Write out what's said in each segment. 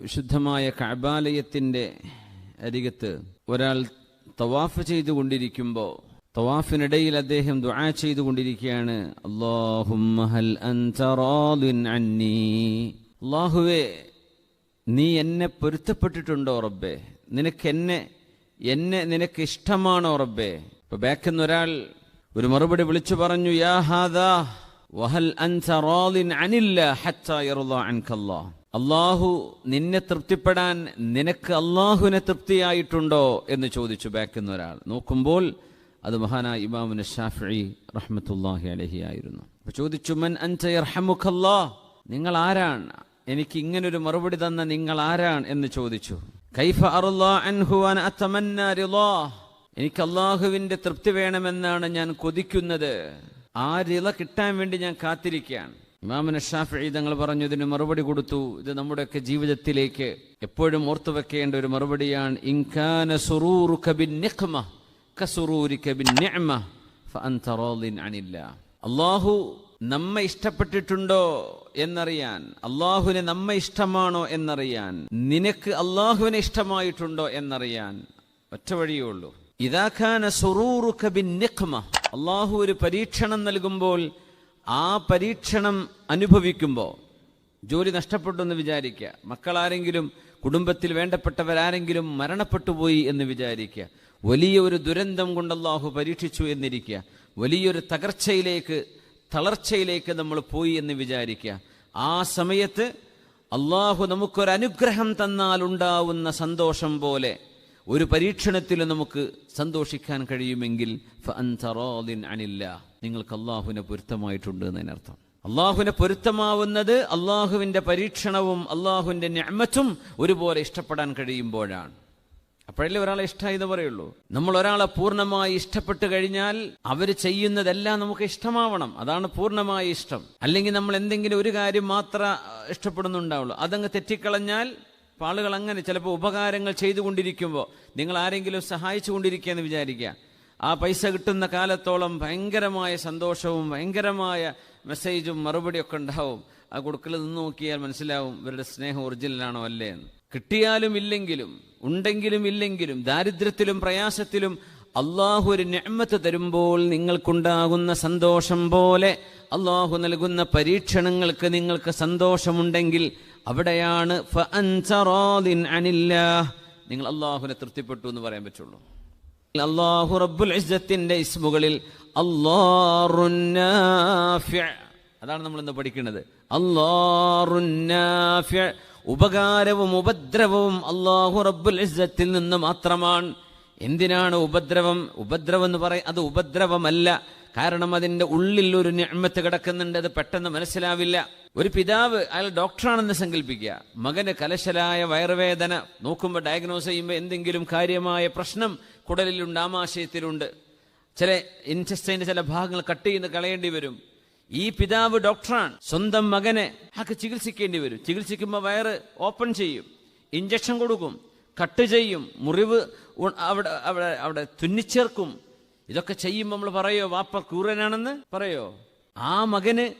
വിശുദ്ധമായ കഅബാലയത്തിന്റെ അരികത്ത് ഒരാൾ തവാഫ് ചെയ്തുകൊണ്ടിരിക്കുമ്പോൾ തവാഫിനിടയിൽ അദ്ദേഹം ദുആ ചെയ്തുകൊണ്ടിരിക്കുകയാണ് അള്ളാഹുവേ നീ എന്നെ പൊരുത്തപ്പെട്ടിട്ടുണ്ടോ റബ്ബേ? നിനക്ക് എന്നെ എന്നെ നിനക്ക് ഇഷ്ടമാണോ റബ്ബേ? ഇപ്പൊ ബാക്കിൽ നിന്ന് ഒരാൾ ഒരു മറുപടി വിളിച്ചു പറഞ്ഞു യാ ഹാദാ വഹൽ അൻത റാദിൻ അനില്ല ഹത്താ യർളാ അൻകല്ലാ. അള്ളാഹു നിന്നെ തൃപ്തിപ്പെടാൻ നിനക്ക് അള്ളാഹുവിനെ തൃപ്തിയായിട്ടുണ്ടോ എന്ന് ചോദിച്ചു ബാക്കുന്ന ഒരാൾ. നോക്കുമ്പോൾ അത് മഹാനായ ഇമാമുന ഷാഫി റഹ്മത്തുല്ലാഹി അലഹി ആയിരുന്നു. ചോദിച്ചു മൻ അൻത യർഹമുഖല്ലാ? നിങ്ങൾ ആരാണ്? എനിക്ക് ഇങ്ങനൊരു മറുപടി തന്ന നിങ്ങൾ ആരാണ്? എന്ന് ചോദിച്ചു. കൈഫ എനിക്ക് അള്ളാഹുവിന്റെ തൃപ്തി വേണമെന്നാണ് ഞാൻ കൊതിക്കുന്നത്. ആ റിള കിട്ടാൻ വേണ്ടി ഞാൻ കാത്തിരിക്കുകയാണ്. ഇമാമിന് ഷാഫി തങ്ങൾ പറഞ്ഞു ഇതിന് മറുപടി കൊടുത്തു. ഇത് നമ്മുടെയൊക്കെ ജീവിതത്തിലേക്ക് എപ്പോഴും ഓർത്തു വെക്കേണ്ട ഒരു മറുപടിയാണ്. ഇൻകാന ഫഅൻത റാദിൻ അനില്ലാ. അള്ളാഹു നമ്മെ ഇഷ്ടപ്പെട്ടിട്ടുണ്ടോ എന്നറിയാൻ അള്ളാഹുവിനെ നമ്മെ ഇഷ്ടമാണോ എന്നറിയാൻ നിനക്ക് അള്ളാഹുവിനെ ഇഷ്ടമായിട്ടുണ്ടോ എന്നറിയാൻ ഒറ്റ വഴിയേ ഉള്ളൂ. ഇതാഖാന അള്ളാഹു ഒരു പരീക്ഷണം നൽകുമ്പോൾ ആ പരീക്ഷണം അനുഭവിക്കുമ്പോൾ ജോലി നഷ്ടപ്പെട്ടു എന്ന് വിചാരിക്കുക മക്കളാരെങ്കിലും കുടുംബത്തിൽ വേണ്ടപ്പെട്ടവരാരെങ്കിലും മരണപ്പെട്ടു പോയി എന്ന് വിചാരിക്കുക വലിയ ഒരു ദുരന്തം കൊണ്ട് പരീക്ഷിച്ചു എന്നിരിക്കുക വലിയൊരു തകർച്ചയിലേക്ക് തളർച്ചയിലേക്ക് നമ്മൾ പോയി എന്ന് വിചാരിക്കുക ആ സമയത്ത് അള്ളാഹു നമുക്കൊരു അനുഗ്രഹം തന്നാൽ ഉണ്ടാവുന്ന സന്തോഷം പോലെ ഒരു പരീക്ഷണത്തിൽ നമുക്ക് സന്തോഷിക്കാൻ കഴിയുമെങ്കിൽ അനില്ല നിങ്ങൾക്ക് അള്ളാഹുവിനെ പൊരുത്തമായിട്ടുണ്ട് എന്നതിനർത്ഥം. അള്ളാഹുവിനെ പൊരുത്തമാവുന്നത് അള്ളാഹുവിന്റെ പരീക്ഷണവും അള്ളാഹുവിന്റെ ഞമ്മറ്റും ഒരുപോലെ ഇഷ്ടപ്പെടാൻ കഴിയുമ്പോഴാണ്. അപ്പോഴല്ലേ ഒരാളെ ഇഷ്ടമായി എന്ന് പറയുള്ളൂ. നമ്മൾ ഒരാളെ പൂർണമായി ഇഷ്ടപ്പെട്ട് കഴിഞ്ഞാൽ അവർ ചെയ്യുന്നതെല്ലാം നമുക്ക് ഇഷ്ടമാവണം. അതാണ് പൂർണമായ ഇഷ്ടം. അല്ലെങ്കിൽ നമ്മൾ എന്തെങ്കിലും ഒരു കാര്യം മാത്രം ഇഷ്ടപ്പെടുന്നുണ്ടാവുള്ളൂ. അതങ്ങ് തെറ്റിക്കളഞ്ഞാൽ ആളുകൾ അങ്ങനെ ചിലപ്പോൾ ഉപകാരങ്ങൾ ചെയ്തുകൊണ്ടിരിക്കുമ്പോൾ നിങ്ങൾ ആരെങ്കിലും സഹായിച്ചു കൊണ്ടിരിക്കുക എന്ന് വിചാരിക്കുക. ആ പൈസ കിട്ടുന്ന കാലത്തോളം ഭയങ്കരമായ സന്തോഷവും ഭയങ്കരമായ മെസ്സേജും മറുപടിയൊക്കെ ഉണ്ടാവും. ആ കൊടുക്കൽ നിന്ന് നോക്കിയാൽ മനസ്സിലാവും ഇവരുടെ സ്നേഹം ഒറിജിനലാണോ അല്ലേ എന്ന്. കിട്ടിയാലും ഇല്ലെങ്കിലും ഉണ്ടെങ്കിലും ഇല്ലെങ്കിലും ദാരിദ്ര്യത്തിലും പ്രയാസത്തിലും അള്ളാഹു ഒരു ഞമ്മത്ത് തരുമ്പോൾ നിങ്ങൾക്കുണ്ടാകുന്ന സന്തോഷം പോലെ അള്ളാഹു നൽകുന്ന പരീക്ഷണങ്ങൾക്ക് നിങ്ങൾക്ക് സന്തോഷമുണ്ടെങ്കിൽ അവിടെയാണ് നിങ്ങൾ അള്ളാഹുവിനെ തൃപ്തിപ്പെട്ടു എന്ന് പറയാൻ പറ്റുള്ളൂ. അള്ളാഹു റബ്ബുൽ ഇസ്സത്തിന്റെ ഇസ്മുകളിൽ അള്ളാറുന്നാഫ്യ അതാണ് നമ്മൾ ഇന്ന് പഠിക്കുന്നത്. അള്ളാറുന്നാഫ്യ ഉപകാരവും ഉപദ്രവവും അള്ളാഹു റബ്ബുൽ ഇസ്സത്തിൽ നിന്ന് മാത്രമാണ്. എന്തിനാണ് ഉപദ്രവം? ഉപദ്രവം എന്ന് പറയും അത് ഉപദ്രവമല്ല. കാരണം അതിന്റെ ഉള്ളിൽ ഒരു ഞമ്മത്ത് കിടക്കുന്നുണ്ട് അത് പെട്ടെന്ന് മനസ്സിലാവില്ല. ഒരു പിതാവ് അയാൾ ഡോക്ടറാണെന്ന് സങ്കല്പിക്കുക. മകന് കലശലായ വയറുവേദന നോക്കുമ്പോൾ ഡയഗ്നോസ് ചെയ്യുമ്പോൾ എന്തെങ്കിലും കാര്യമായ പ്രശ്നം കുടലിലുണ്ട് ആമാശയത്തിലുണ്ട് ചില ഇന്റസ്റ്റൈന്റെ ചില ഭാഗങ്ങൾ കട്ട് ചെയ്ത് കളയേണ്ടി വരും. ഈ പിതാവ് ഡോക്ടറാണ്. സ്വന്തം മകനെ ആക്ക് ചികിത്സിക്കേണ്ടി വരും. ചികിത്സിക്കുമ്പോൾ വയറ് ഓപ്പൺ ചെയ്യും. ഇഞ്ചക്ഷൻ കൊടുക്കും. കട്ട് ചെയ്യും. മുറിവ് അവിടെ അവിടെ അവിടെ തുന്നിച്ചേർക്കും. ഇതൊക്കെ ചെയ്യുമ്പോൾ നമ്മൾ പറയോ വാപ്പ ക്രൂരനാണെന്ന് പറയോ? ആ മകന്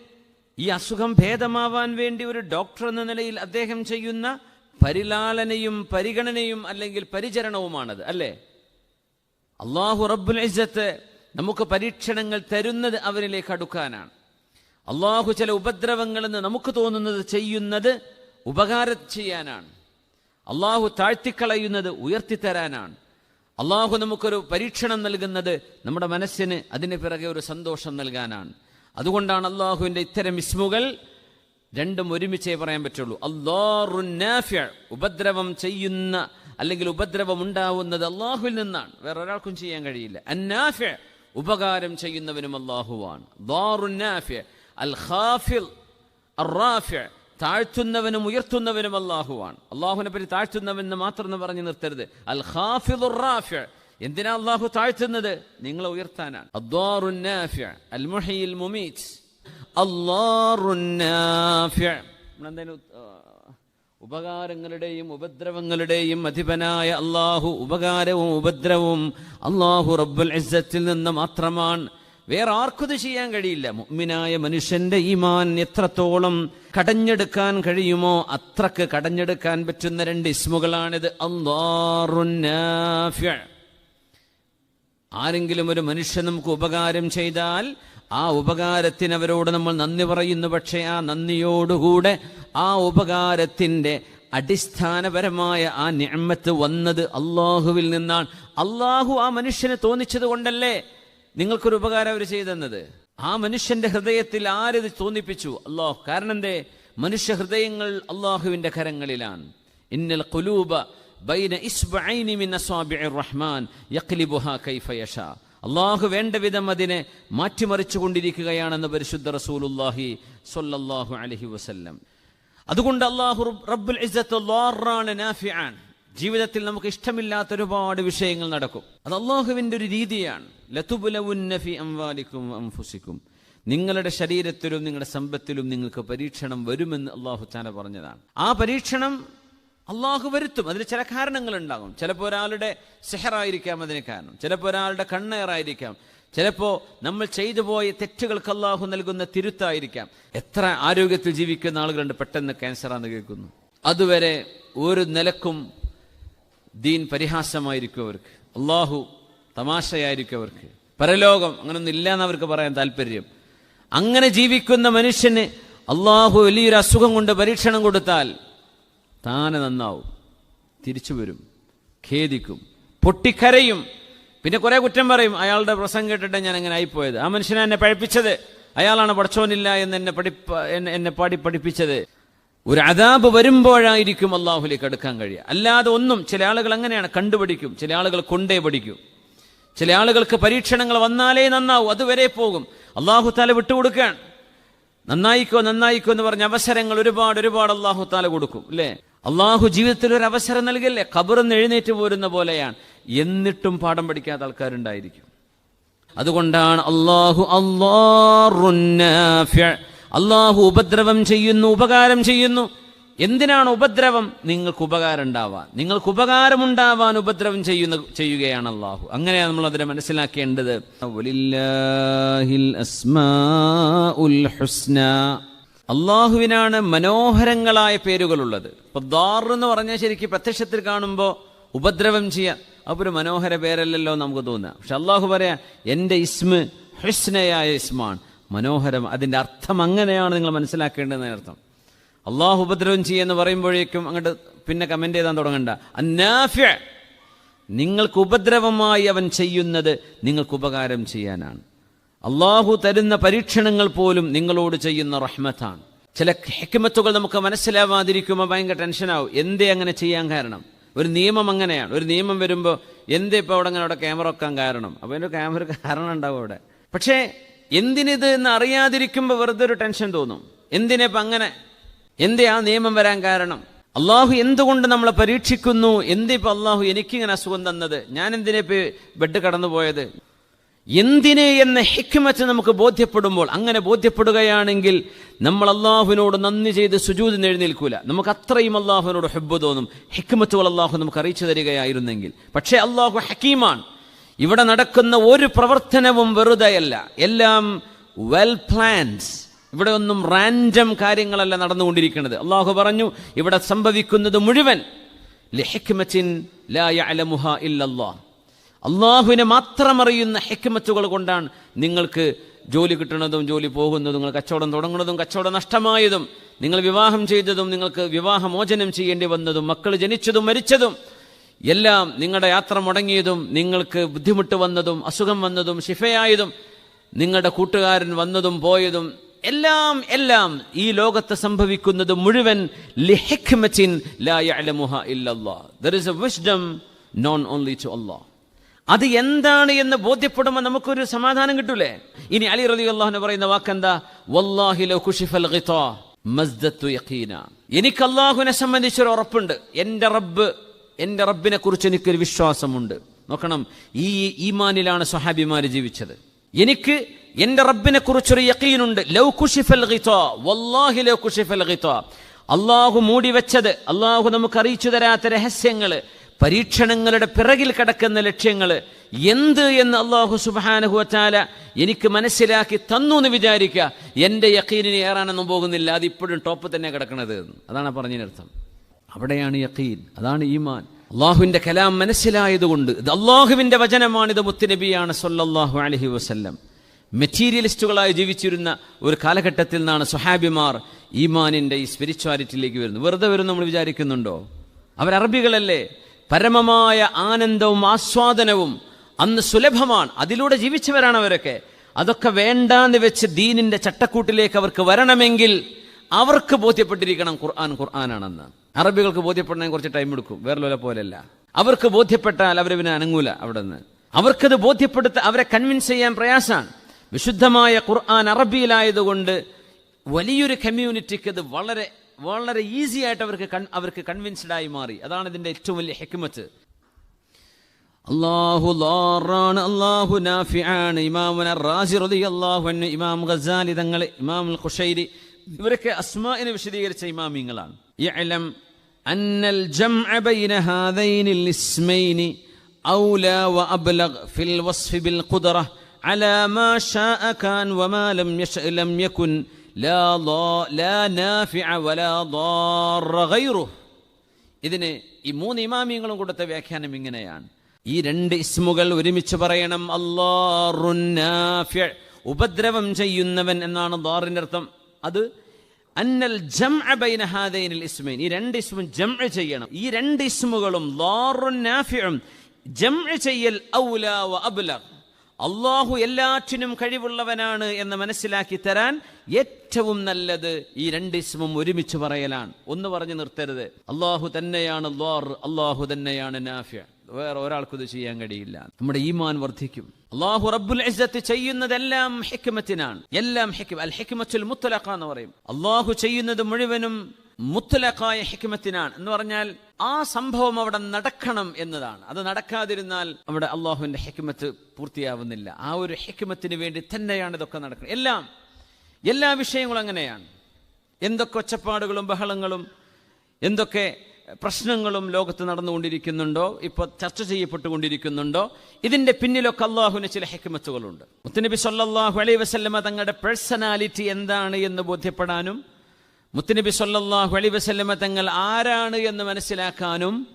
ഈ അസുഖം ഭേദമാവാൻ വേണ്ടി ഒരു ഡോക്ടർ എന്ന നിലയിൽ അദ്ദേഹം ചെയ്യുന്ന പരിലാളനയും പരിഗണനയും അല്ലെങ്കിൽ പരിചരണവുമാണത് അല്ലേ? അള്ളാഹു റബ്ബുൽ ഇജ്ജത്ത് നമുക്ക് പരീക്ഷണങ്ങൾ തരുന്നത് അവരിലേക്ക് അടുക്കാനാണ്. അള്ളാഹു ചില ഉപദ്രവങ്ങളെന്ന് നമുക്ക് തോന്നുന്നത് ചെയ്യുന്നത് ഉപകാരം ചെയ്യാനാണ്. അള്ളാഹു താഴ്ത്തിക്കളയുന്നത് ഉയർത്തിത്തരാനാണ്. അള്ളാഹു നമുക്കൊരു പരീക്ഷണം നൽകുന്നത് നമ്മുടെ മനസ്സിന് അതിന് പിറകെ ഒരു സന്തോഷം നൽകാനാണ്. അതുകൊണ്ടാണ് അള്ളാഹുവിന്റെ ഇത്തരം ഇസ്മുകൾ രണ്ടും ഒരുമിച്ചേ പറയാൻ പറ്റുള്ളൂ. അള്ളാറുനാഫ്യ ഉപദ്രവം ചെയ്യുന്ന അല്ലെങ്കിൽ ഉപദ്രവം ഉണ്ടാവുന്നത് അള്ളാഹുവിൽ നിന്നാണ്. വേറെ ഒരാൾക്കും ചെയ്യാൻ കഴിയില്ല. അന്നാഫ്യ ഉപകാരം ചെയ്യുന്നവനും അള്ളാഹുവാണ് താഴ്ത്തുന്നവനും ഉയർത്തുന്നവനും അള്ളാഹുവാണ് അള്ളാഹുവിനെ പറ്റി താഴ്ത്തുന്നവൻ എന്ന് മാത്രം പറഞ്ഞു നിർത്തരുത്. അൽ ഖാഫിൽ ഉറാഫ്യ എന്തിനാ അള്ളാഹു താഴ്ത്തുന്നത്? നിങ്ങളെ ഉയർത്താനാണ്. അദ്വാറുന്നാഫ്യ അൽ മുഹയിൽ മുമീറ്റ് ഉപകാരങ്ങളുടെയും ഉപദ്രവങ്ങളുടെയും അധിപനായ അള്ളാഹു ഉപകാരവും ഉപദ്രവവും അള്ളാഹു റബ്ബുൽ ഇസ്സത്തിൽ നിന്ന് മാത്രമാണ്. വേറെ ആർക്കും ചെയ്യാൻ കഴിയില്ല. മുഗ്മിനായ മനുഷ്യന്റെ ഈമാൻ എത്രത്തോളം കടഞ്ഞെടുക്കാൻ കഴിയുമോ അത്രയ്ക്ക് കടഞ്ഞെടുക്കാൻ പറ്റുന്ന രണ്ട് ഇസ്മുകളാണിത്. ആരെങ്കിലും ഒരു മനുഷ്യൻ നമുക്ക് ഉപകാരം ചെയ്താൽ ആ ഉപകാരത്തിന് അവരോട് നമ്മൾ നന്ദി പറയുന്നു. പക്ഷേ ആ നന്ദിയോടുകൂടെ ആ ഉപകാരത്തിന്റെ അടിസ്ഥാനപരമായ ആ ഞമ്മത്ത് വന്നത് അള്ളാഹുവിൽ നിന്നാണ്. അള്ളാഹു ആ മനുഷ്യന് തോന്നിച്ചത് കൊണ്ടല്ലേ നിങ്ങൾക്കൊരു ഉപകാരം അവർ ചെയ്തെന്നത്? ആ മനുഷ്യന്റെ ഹൃദയത്തിൽ ആരത് തോന്നിപ്പിച്ചു? അള്ളാഹു കാരണം എന്തേ മനുഷ്യ ഹൃദയങ്ങൾ അള്ളാഹുവിന്റെ കരങ്ങളിലാണ്. ഇന്നൽ കുലൂബ ബൈന ഇസ്ബൈനി മിൻ റഹ്മാൻ യഖ്ലിബുഹാ കൈഫ യശാ അള്ളാഹു വേണ്ട വിധം അതിനെ മാറ്റിമറിച്ചു കൊണ്ടിരിക്കുകയാണെന്ന് പരിശുദ്ധ റസൂലുള്ളാഹി സ്വല്ലല്ലാഹു അലൈഹി വസല്ലം. അതുകൊണ്ട് അള്ളാഹു റബ്ബുൽ ജീവിതത്തിൽ നമുക്ക് ഇഷ്ടമില്ലാത്ത ഒരുപാട് വിഷയങ്ങൾ നടക്കും. അത് അള്ളാഹുവിന്റെ ഒരു രീതിയാണ്. അംവാലിക്കും അൻഫുസിക്കും നിങ്ങളുടെ ശരീരത്തിലും നിങ്ങളുടെ സമ്പത്തിലും നിങ്ങൾക്ക് പരീക്ഷണം വരുമെന്ന് അള്ളാഹു താല പറഞ്ഞതാണ്. ആ പരീക്ഷണം അള്ളാഹു വരുത്തും. അതിന് ചില കാരണങ്ങൾ ഉണ്ടാകും ചിലപ്പോൾ ഒരാളുടെ സെഹറായിരിക്കാം അതിന് കാരണം. ചിലപ്പോൾ ഒരാളുടെ കണ്ണേറായിരിക്കാം. ചിലപ്പോൾ നമ്മൾ ചെയ്തു പോയ തെറ്റുകൾക്ക് അള്ളാഹു നൽകുന്ന തിരുത്തായിരിക്കാം. എത്ര ആരോഗ്യത്തിൽ ജീവിക്കുന്ന ആളുകളുണ്ട് പെട്ടെന്ന് ക്യാൻസറാന്ന് കേൾക്കുന്നു. അതുവരെ ഒരു നിലക്കും ദീൻ പരിഹാസമായിരിക്കും അവർക്ക്. അള്ളാഹു തമാശയായിരിക്കും അവർക്ക്. പരലോകം അങ്ങനൊന്നും ഇല്ല എന്ന് അവർക്ക് പറയാൻ താല്പര്യം. അങ്ങനെ ജീവിക്കുന്ന മനുഷ്യന് അള്ളാഹു വലിയൊരു അസുഖം കൊണ്ട് പരീക്ഷണം കൊടുത്താൽ താനെ നന്നാവും തിരിച്ചു വരും ഖേദിക്കും പൊട്ടിക്കരയും. പിന്നെ കുറെ കുറ്റം പറയും അയാളുടെ പ്രസംഗം കേട്ടിട്ട് ഞാൻ അങ്ങനെ ആയിപ്പോയത്. ആ മനുഷ്യനെ എന്നെ പഴിപ്പിച്ചത്. അയാളാണ് പഠിച്ചോനില്ല എന്ന് എന്നെ പഠിപ്പ എന്നെ- പാടി പഠിപ്പിച്ചത്. ഒരു അതാബ് വരുമ്പോഴായിരിക്കും അള്ളാഹുലേക്ക് അടുക്കാൻ കഴിയുക. അല്ലാതെ ഒന്നും ചില ആളുകൾ അങ്ങനെയാണ് കണ്ടുപിടിക്കും ചില ആളുകൾ കൊണ്ടേ പഠിക്കും. ചില ആളുകൾക്ക് പരീക്ഷണങ്ങൾ വന്നാലേ നന്നാവും അതുവരെ പോകും. അള്ളാഹു താല വിട്ടുകൊടുക്കുകയാണ് നന്നായിക്കോ നന്നായിക്കോ എന്ന് പറഞ്ഞ അവസരങ്ങൾ ഒരുപാട് ഒരുപാട് അള്ളാഹു താല കൊടുക്കും അല്ലേ? അള്ളാഹു ജീവിതത്തിൽ ഒരു അവസരം നൽകില്ലേ? കബറെന്ന് എഴുന്നേറ്റ് പോരുന്ന പോലെയാണ്. എന്നിട്ടും പാഠം പഠിക്കാത്ത ആൾക്കാരുണ്ടായിരിക്കും. അതുകൊണ്ടാണ് അള്ളാഹു അള്ളാഹു അള്ളാഹു ഉപദ്രവം ചെയ്യുന്നു ഉപകാരം ചെയ്യുന്നു. എന്തിനാണ് ഉപദ്രവം? നിങ്ങൾക്ക് ഉപകാരം ഉണ്ടാവാൻ. നിങ്ങൾക്ക് ഉപകാരം ഉണ്ടാവാൻ ഉപദ്രവം ചെയ്യുന്ന ചെയ്യുകയാണ് അള്ളാഹു. അങ്ങനെയാണ് നമ്മൾ അതിനെ മനസ്സിലാക്കേണ്ടത്. അള്ളാഹുവിനാണ് മനോഹരങ്ങളായ പേരുകളുള്ളത്. ഇപ്പൊ ദാർ എന്ന് പറഞ്ഞാൽ ശരിക്കും പ്രത്യക്ഷത്തിൽ കാണുമ്പോൾ ഉപദ്രവം ചെയ്യാൻ അപ്പൊ ഒരു മനോഹര പേരല്ലല്ലോ നമുക്ക് തോന്നുക പക്ഷെ അള്ളാഹു പറയാ എന്റെ ഇസ്മ ഹുസ്നയായ ഇസ്മാണ്. മനോഹരം അതിന്റെ അർത്ഥം അങ്ങനെയാണ് നിങ്ങൾ മനസ്സിലാക്കേണ്ടതെന്ന് അർത്ഥം. അള്ളാഹു ഉപദ്രവം ചെയ്യുമെന്ന് പറയുമ്പോഴേക്കും അങ്ങോട്ട് പിന്നെ കമന്റ് ചെയ്താൻ തുടങ്ങണ്ട. അന്നാഫ്യ നിങ്ങൾക്ക് ഉപദ്രവമായി അവൻ ചെയ്യുന്നത് നിങ്ങൾക്ക് ഉപകാരം ചെയ്യാനാണ്. അള്ളാഹു തരുന്ന പരീക്ഷണങ്ങൾ പോലും നിങ്ങളോട് ചെയ്യുന്ന റഹ്മത്താണ്. ചില ഹെക്മത്തുകൾ നമുക്ക് മനസ്സിലാവാതിരിക്കുമ്പോൾ ഭയങ്കര ടെൻഷനാവും. എന്തേ അങ്ങനെ ചെയ്യാൻ കാരണം? ഒരു നിയമം അങ്ങനെയാണ്. ഒരു നിയമം വരുമ്പോൾ എന്തേ ഇപ്പോൾ അവിടെ അങ്ങനെ അവിടെ ക്യാമറ വെക്കാൻ കാരണം? അപ്പോൾ എന്റെ ക്യാമറ കാരണം ഉണ്ടാവും അവിടെ. പക്ഷേ എന്തിനിത് എന്ന് അറിയാതിരിക്കുമ്പോൾ വെറുതെ ഒരു ടെൻഷൻ തോന്നും. എന്തിനെ ഇപ്പം അങ്ങനെ? എന്തേ ആ നിയമം വരാൻ കാരണം? അള്ളാഹു എന്തുകൊണ്ട് നമ്മളെ പരീക്ഷിക്കുന്നു? എന്തിപ്പോൾ അള്ളാഹു എനിക്കിങ്ങനെ അസുഖം തന്നത്? ഞാൻ എന്തിനെ ബെഡ് കടന്നു പോയത് എന്തിനെ എന്ന ഹിക്മത്ത് നമുക്ക് ബോധ്യപ്പെടുമ്പോൾ അങ്ങനെ ബോധ്യപ്പെടുകയാണെങ്കിൽ നമ്മൾ അള്ളാഹുവിനോട് നന്ദി ചെയ്ത് സുജൂത് എഴുന്നേൽക്കൂല നമുക്ക് അത്രയും അള്ളാഹുവിനോട് ഹെബ്ബ് തോന്നും. ഹിക്മത്തുകൾ അള്ളാഹു നമുക്ക് അറിയിച്ചു തരികയായിരുന്നെങ്കിൽ. പക്ഷേ അള്ളാഹു ഹക്കീമാണ്. ഇവിടെ നടക്കുന്ന ഒരു പ്രവർത്തനവും വെറുതെയല്ല. എല്ലാം വെൽ പ്ലാൻസ് ഇവിടെ ഒന്നും റാൻഡം കാര്യങ്ങളല്ല നടന്നുകൊണ്ടിരിക്കുന്നത്. അള്ളാഹു പറഞ്ഞു ഇവിടെ സംഭവിക്കുന്നത് മുഴുവൻ. ലിഹിക്മത്തിൻ ലാ യഅലമുഹ ഇല്ലല്ലാഹ് അള്ളാഹുവിനെ മാത്രം അറിയുന്ന ഹെക്മത്തുകൾ കൊണ്ടാണ് നിങ്ങൾക്ക് ജോലി കിട്ടുന്നതും ജോലി പോകുന്നതും നിങ്ങൾ കച്ചവടം തുടങ്ങുന്നതും കച്ചവടം നഷ്ടമായതും നിങ്ങൾ വിവാഹം ചെയ്തതും നിങ്ങൾക്ക് വിവാഹമോചനം ചെയ്യേണ്ടി വന്നതും മക്കൾ ജനിച്ചതും മരിച്ചതും എല്ലാം നിങ്ങളുടെ യാത്ര മുടങ്ങിയതും നിങ്ങൾക്ക് ബുദ്ധിമുട്ട് വന്നതും അസുഖം വന്നതും ശിഫയായതും നിങ്ങളുടെ കൂട്ടുകാരൻ വന്നതും പോയതും എല്ലാം എല്ലാം ഈ ലോകത്ത് സംഭവിക്കുന്നത് മുഴുവൻ there is a wisdom known only to Allah അത് എന്താണ് എന്ന് ബോധ്യപ്പെടുമ്പോൾ നമുക്കൊരു സമാധാനം കിട്ടൂലേ? ഇനി അലി റലി അള്ളാഹുന് പറയുന്ന വാക്കെന്താ? എനിക്ക് അള്ളാഹുവിനെ സംബന്ധിച്ചൊരു ഉറപ്പുണ്ട്. എന്റെ റബ്ബ് എന്റെ റബ്ബിനെ കുറിച്ച് എനിക്കൊരു വിശ്വാസമുണ്ട്. നോക്കണം ഈ ഈമാനിലാണ് സ്വഹാബിമാര് ജീവിച്ചത്. എനിക്ക് എന്റെ റബ്ബിനെ കുറിച്ചൊരു യക്കീനുണ്ട് ലൗ കുഷിഫൽ വല്ലാഹി ലൗ കുഷിഫൽ അള്ളാഹു മൂടി വെച്ചത് അള്ളാഹു നമുക്ക് അറിയിച്ചു തരാത്ത രഹസ്യങ്ങൾ. പരീക്ഷണങ്ങളുടെ പിറകിൽ കിടക്കുന്ന ലക്ഷ്യങ്ങൾ എന്ത് എന്ന് അള്ളാഹു സുബാനുഹുവച്ചാല എനിക്ക് മനസ്സിലാക്കി തന്നു എന്ന് വിചാരിക്കുക. എന്റെ യക്കീനിന് ഏറാനൊന്നും പോകുന്നില്ല. അത് ഇപ്പോഴും ടോപ്പ് തന്നെ കിടക്കണത്. അതാണ് പറഞ്ഞതിനർത്ഥം അവിടെയാണ് യക്കീൻ അതാണ് ഈമാൻ. അള്ളാഹുവിന്റെ കലാം മനസ്സിലായതുകൊണ്ട് ഇത് അള്ളാഹുവിന്റെ വചനമാണ് ഇത് മുത്തുനബിയാണ് സൊല്ലാഹു അലഹി വസ്ല്ലം. മെറ്റീരിയലിസ്റ്റുകളായി ജീവിച്ചിരുന്ന ഒരു കാലഘട്ടത്തിൽ നിന്നാണ് സുഹാബിമാർ ഈമാനിന്റെ ഈ സ്പിരിച്വാലിറ്റിയിലേക്ക് വരുന്നത്. വെറുതെ വരും നമ്മൾ വിചാരിക്കുന്നുണ്ടോ? അവരറബികളല്ലേ പരമമായ ആനന്ദവും ആസ്വാദനവും അന്ന് സുലഭമാണ്. അതിലൂടെ ജീവിച്ചവരാണ് അവരൊക്കെ. അതൊക്കെ വേണ്ടാന്ന് വെച്ച് ദീനിന്റെ ചട്ടക്കൂട്ടിലേക്ക് അവർക്ക് വരണമെങ്കിൽ അവർക്ക് ബോധ്യപ്പെട്ടിരിക്കണം ഖുർആൻ ഖുർആനാണെന്ന്. അറബികൾക്ക് ബോധ്യപ്പെടണമെങ്കിൽ കുറച്ച് ടൈം എടുക്കും. വേറെ പോലെയല്ല അവർക്ക് ബോധ്യപ്പെട്ടാൽ അവർ പിന്നെ അനങ്ങൂല അവിടെ നിന്ന് അവർക്കത് ബോധ്യപ്പെടുത്ത അവരെ കൺവിൻസ് ചെയ്യാൻ പ്രയാസമാണ്. വിശുദ്ധമായ ഖുർആൻ അറബിയിലായതുകൊണ്ട് വലിയൊരു കമ്മ്യൂണിറ്റിക്ക് അത് വളരെ വളരെ ഈസി ആയിട്ട് അവർക്ക് കൺ- അവർക്ക് കൺവിൻസ്ഡ് ആയി മാറി അതാണ് ഇതിന്റെ ഏറ്റവും വലിയ ഹെക്മത്ത് അള്ളാഹു ലാറാണ് അള്ളാഹു നാഫിയാണ് ഇമാമുന റാസി റളിയല്ലാഹു അൻഹു ഇമാം ഗസാലി തങ്ങൾ ഇമാം അൽ ഖുശൈരി ഇവരൊക്കെ അസ്മാഇനെ വിശദീകരിച്ച ഇമാമിങ്ങളാണ് യഅലം أن الجمع بين هذين الاسمين أولى وأبلغ في الوصف بالقدرة على ما شاء كان وما لم يشأ لم يكن لا ضا لا نافع ولا ضار غيره ഇതിന് ഈ മൂന്ന് ഇമാമിയങ്ങളും കൊടുത്ത വ്യാഖ്യാനം ഇങ്ങനെയാണ് ഈ രണ്ട് ഇസ്മുകൾ ഒരുമിച്ച് പറയണം അള്ളാറുന്നാഫ്യ ഉപദ്രവം ചെയ്യുന്നവൻ എന്നാണ് ദാറിന്റെ അർത്ഥം അത് അന്നൽ ജംഅ ബൈന ഹാദൈനിൽ ഇസ്മൈൻ ഈ രണ്ട് ഇസ്മും ജംഅ ചെയ്യണം ഈ രണ്ട് ഇസ്മുകളും ദാറുന്നാഫ്യഉം ജംഅ ചെയ്യൽ ഔല വ അബ്ലഗ് അള്ളാഹു എല്ലാറ്റിനും കഴിവുള്ളവനാണ് എന്ന് മനസ്സിലാക്കി തരാൻ ഏറ്റവും നല്ലത് ഈ രണ്ട് ഇസ്മും ഒരുമിച്ച് പറയലാണ്. ഒന്ന് പറഞ്ഞു നിർത്തരുത്. അള്ളാഹു തന്നെയാണ് ദ്വാർ അള്ളാഹു തന്നെയാണ് നാഫ്യ വേറെ ഒരാൾക്കും ഇത് ചെയ്യാൻ കഴിയില്ല. നമ്മുടെ ഈമാൻ വർദ്ധിക്കും. അള്ളാഹു റബ്ബുൽ ഇസ്സത്ത് ചെയ്യുന്നതെല്ലാം ഹിക്മത്തിനാണ്. എല്ലാം ഹിക്മ അൽ ഹിക്മത്തുൽ മുത്തലഖ എന്ന് പറയും. അള്ളാഹു ചെയ്യുന്നത് മുഴുവനും മുത്തലഖായ ഹിക്മത്തിനാണ് എന്ന് പറഞ്ഞാൽ ആ സംഭവം അവിടെ നടക്കണം എന്നതാണ്. അത് നടക്കാതിരുന്നാൽ അവിടെ അള്ളാഹുവിന്റെ ഹിക്മത്ത് പൂർത്തിയാവുന്നില്ല. ആ ഒരു ഹിക്മത്തിന് വേണ്ടി തന്നെയാണ് ഇതൊക്കെ നടക്കുന്നത്. എല്ലാം എല്ലാ വിഷയങ്ങളും അങ്ങനെയാണ്. എന്തൊക്കെ ഒച്ചപ്പാടുകളും ബഹളങ്ങളും എന്തൊക്കെ പ്രശ്നങ്ങളും ലോകത്ത് നടന്നുകൊണ്ടിരിക്കുന്നുണ്ടോ ഇപ്പോൾ ചർച്ച ചെയ്യപ്പെട്ടുകൊണ്ടിരിക്കുന്നുണ്ടോ ഇതിന്റെ പിന്നിലൊക്കെ അള്ളാഹുവിന് ചില ഹെക്മത്തുകളുണ്ട്. മുത്തനബി സല്ലാഹു അലൈഹി വസല്ലമ തങ്ങളുടെ പേഴ്സണാലിറ്റി എന്താണ് എന്ന് ബോധ്യപ്പെടാനും മുത്തനബി സല്ലാഹു അലൈഹി വസല്ലമ തങ്ങൾ ആരാണ് എന്ന് മനസ്സിലാക്കാനും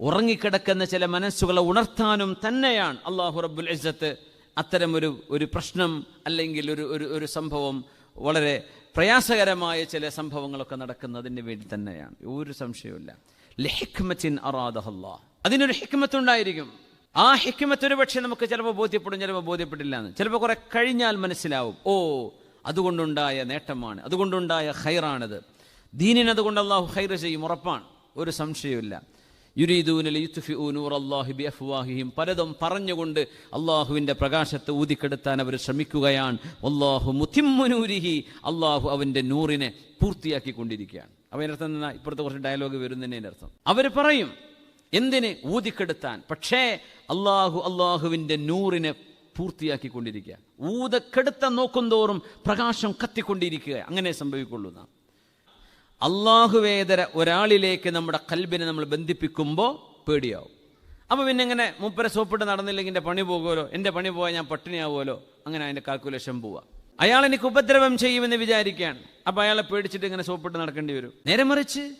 ഉറങ്ങിക്കിടക്കുന്ന ചില മനസ്സുകളെ ഉണർത്താനും തന്നെയാണ് അള്ളാഹു റബ്ബുൽ ഇസ്സത്ത് അത്തരമൊരു ഒരു ഒരു പ്രശ്നം അല്ലെങ്കിൽ ഒരു ഒരു ഒരു സംഭവം വളരെ പ്രയാസകരമായ ചില സംഭവങ്ങളൊക്കെ നടക്കുന്നതിന് വേണ്ടി തന്നെയാണ്. ഒരു സംശയവുമില്ല. ലിഹിക്മത്തിൻ അറാദഹല്ലാ അതിനൊരു ഹിക്മത്തുണ്ടായിരിക്കും. ആ ഹിക്മത്ത് പക്ഷേ നമുക്ക് ചിലപ്പോൾ ബോധ്യപ്പെടും ചിലപ്പോൾ ബോധ്യപ്പെട്ടില്ല എന്ന്. ചിലപ്പോൾ കുറെ കഴിഞ്ഞാൽ മനസ്സിലാവും. ഓ അതുകൊണ്ടുണ്ടായ നേട്ടമാണ് അതുകൊണ്ടുണ്ടായ ഹൈറാണത് ദീനിന് അതുകൊണ്ട് അള്ളാഹു ഹൈർ ചെയ്യും ഉറപ്പാണ് ഒരു സംശയവുമില്ല. യുരീദൂന ലിയുത്ഫിഉ നൂറല്ലാഹി ബിഅഫ്വാഹിഹിം പലതും പറഞ്ഞുകൊണ്ട് അള്ളാഹുവിന്റെ പ്രകാശത്തെ ഊതിക്കെടുത്താൻ അവർ ശ്രമിക്കുകയാണ്. അള്ളാഹു മുതിമ്മുനൂരിഹി അള്ളാഹു അവന്റെ നൂറിനെ പൂർത്തിയാക്കിക്കൊണ്ടിരിക്കുകയാണ്. അവനർത്ഥം എന്നാ ഇപ്പുറത്തെ കുറച്ച് ഡയലോഗ് വരുന്നതിന്റെ അർത്ഥം. അവർ പറയും എന്തിനെ ഊതിക്കെടുത്താൻ? പക്ഷേ അള്ളാഹു അള്ളാഹുവിന്റെ നൂറിനെ പൂർത്തിയാക്കിക്കൊണ്ടിരിക്കുക ഊതക്കെടുത്ത നോക്കുന്തോറും പ്രകാശം കത്തിക്കൊണ്ടിരിക്കുക അങ്ങനെ സംഭവിക്കുള്ളൂ നാം അള്ളാഹുവേതര ഒരാളിലേക്ക് നമ്മുടെ കൽബിനെ നമ്മൾ ബന്ധിപ്പിക്കുമ്പോൾ പേടിയാവും. അപ്പോൾ പിന്നെ ഇങ്ങനെ മൂപ്പരെ സോപ്പിട്ട് നടന്നില്ലെങ്കിൽ എന്റെ പണി പോകുമല്ലോ? എന്റെ പണി പോയാൽ ഞാൻ പട്ടിണിയാവുമല്ലോ? അങ്ങനെ അതിന്റെ കാൽക്കുലേഷൻ പോവാം. അയാൾ എനിക്ക് ഉപദ്രവം ചെയ്യുമെന്ന് വിചാരിക്കുകയാണ്. അപ്പോൾ അയാളെ പേടിച്ചിട്ട് ഇങ്ങനെ സോപ്പിട്ട് നടക്കേണ്ടി വരും. നേരെ മറിച്ച്